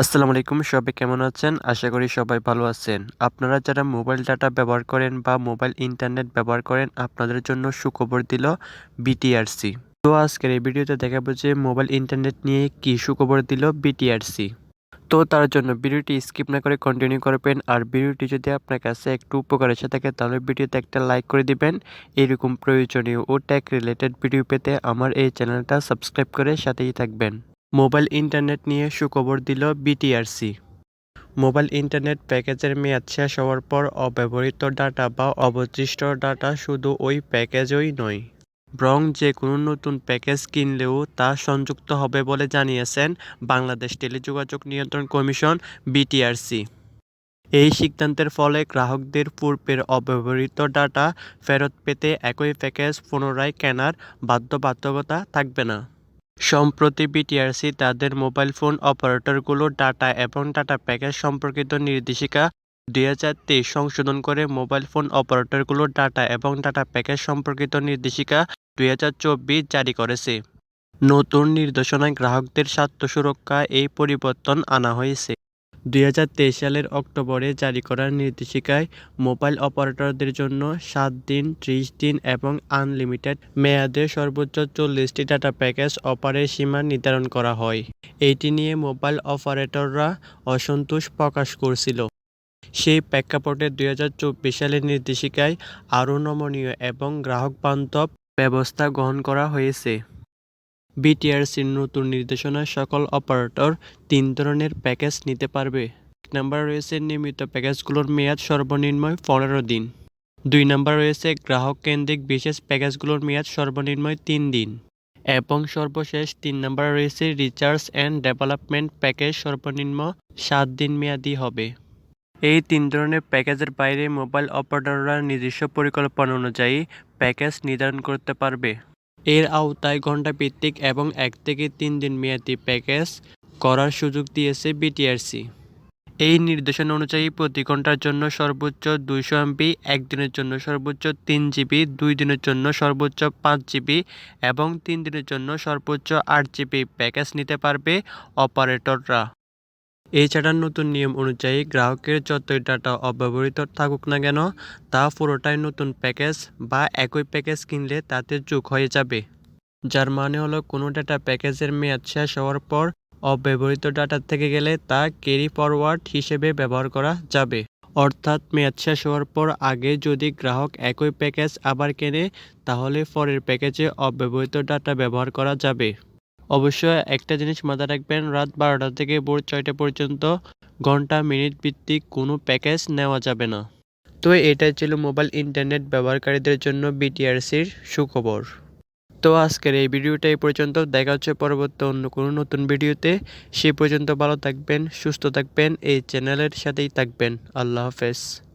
আসসালামু আলাইকুম, সবাই কেমন আছেন? আশা করি সবাই ভালো আছেন। আপনারা যারা মোবাইল ডাটা ব্যবহার করেন বা মোবাইল ইন্টারনেট ব্যবহার করেন, আপনাদের জন্য সুখবর দিল বিটিআরসি তো আজকের এই ভিডিওতে দেখাবো যে মোবাইল ইন্টারনেট নিয়ে কি সুখবর দিল বিটিআরসি তো তার জন্য ভিডিওটি স্কিপ না করে কন্টিনিউ করবেন, আর ভিডিওটি যদি আপনার কাছে একটু উপকার এসে থাকে, তাহলে ভিডিওতে একটা লাইক করে দিবেন। এরকম প্রয়োজনীয় ও ট্যাক রিলেটেড ভিডিও পেতে আমার এই চ্যানেলটা সাবস্ক্রাইব করে সাথেই থাকবেন। মোবাইল ইন্টারনেট নিয়ে সুখবর দিল বিটিআরসি। মোবাইল ইন্টারনেট প্যাকেজের মেয়াদ শেষ হওয়ার পর অব্যবহৃত ডাটা বা অবশিষ্ট ডাটা শুধু ওই প্যাকেজই নয়, বরং যে কোনো নতুন প্যাকেজ কিনলেও তা সংযুক্ত হবে বলে জানিয়েছেন বাংলাদেশ টেলিযোগাযোগ নিয়ন্ত্রণ কমিশন বিটিআরসি। এই সিদ্ধান্তের ফলে গ্রাহকদের পূর্বের অব্যবহৃত ডাটা ফেরত পেতে একই প্যাকেজ পুনরায় কেনার বাধ্যবাধকতা থাকবে না। সম্প্রতি বিটিআরসি তাদের মোবাইল ফোন অপারেটরগুলোর ডাটা এবং ডাটা প্যাকেজ সম্পর্কিত নির্দেশিকা দুই হাজার তেইশ সংশোধন করে মোবাইল ফোন অপারেটরগুলোর ডাটা এবং ডাটা প্যাকেজ সম্পর্কিত নির্দেশিকা দুই হাজার চব্বিশ জারি করেছে। নতুন নির্দেশনায় গ্রাহকদের স্বার্থ সুরক্ষা এই পরিবর্তন আনা হয়েছে। দুই হাজার তেইশ সালের অক্টোবরে জারি করা নির্দেশিকায় মোবাইল অপারেটরদের জন্য সাত দিন, ত্রিশ দিন এবং আনলিমিটেড মেয়াদে সর্বোচ্চ চল্লিশটি ডাটা প্যাকেজ অফারের সীমা নির্ধারণ করা হয়। এটি নিয়ে মোবাইল অপারেটররা অসন্তোষ প্রকাশ করছিল। সেই প্রেক্ষাপটে দুই হাজার চব্বিশ সালের নির্দেশিকায় আরও নমনীয় এবং গ্রাহক বান্ধব ব্যবস্থা গ্রহণ করা হয়েছে। বিটিআরসির নতুন নির্দেশনায় সকল অপারেটর তিন ধরনের প্যাকেজ নিতে পারবে। এক নম্বর রয়েছে নিয়মিত প্যাকেজগুলোর মেয়াদ সর্বনিম্ন পনেরো দিন। দুই নম্বর রয়েছে গ্রাহক কেন্দ্রিক বিশেষ প্যাকেজগুলোর মেয়াদ সর্বনিম্ন তিন দিন। এবং সর্বশেষ তিন নম্বর রয়েছে রিচার্জ অ্যান্ড ডেভেলপমেন্ট প্যাকেজ সর্বনিম্ন সাত দিন মেয়াদি হবে। এই তিন ধরনের প্যাকেজের বাইরে মোবাইল অপারেটররা নিজস্ব পরিকল্পনা অনুযায়ী প্যাকেজ নির্ধারণ করতে পারবে। এর আওতায় ঘণ্টাভিত্তিক এবং এক থেকে তিন দিন মেয়াদি প্যাকেজ করার সুযোগ দিয়েছে বিটিআরসি। এই নির্দেশনা অনুযায়ী প্রতি ঘণ্টার জন্য সর্বোচ্চ দুইশো এমবি একদিনের জন্য সর্বোচ্চ তিন জিবি, দুই দিনের জন্য সর্বোচ্চ পাঁচ জিবি এবং তিন দিনের জন্য সর্বোচ্চ আট জিবি প্যাকেজ নিতে পারবে অপারেটররা। এছাড়া নতুন নিয়ম অনুযায়ী গ্রাহকের যতই ডাটা অব্যবহৃত থাকুক না কেন, তা পুরোটাই নতুন প্যাকেজ বা একই প্যাকেজ কিনলে তাতে যোগ হয়ে যাবে। যার মানে হলো কোনো ডাটা প্যাকেজের মেয়াদ শেষ হওয়ার পর অব্যবহৃত ডাটা থেকে গেলে তা ক্যারি ফরওয়ার্ড হিসেবে ব্যবহার করা যাবে। অর্থাৎ মেয়াদ শেষ হওয়ার পর আগে যদি গ্রাহক একই প্যাকেজ আবার কেনে, তাহলে পরের প্যাকেজে অব্যবহৃত ডাটা ব্যবহার করা যাবে। অবশ্য একটা জিনিস মাথায় রাখবেন, রাত বারোটা থেকে ভোর ছয়টা পর্যন্ত ঘণ্টা, মিনিট ভিত্তিক কোনো প্যাকেজ নেওয়া যাবে না। তো এটাই ছিল মোবাইল ইন্টারনেট ব্যবহারকারীদের জন্য বিটিআরসির সুখবর। তো আজকের এই ভিডিওটা এই পর্যন্ত। দেখা হচ্ছে পরবর্তী অন্য কোনো নতুন ভিডিওতে। সে পর্যন্ত ভালো থাকবেন, সুস্থ থাকবেন, এই চ্যানেলের সাথেই থাকবেন। আল্লাহ হাফেজ।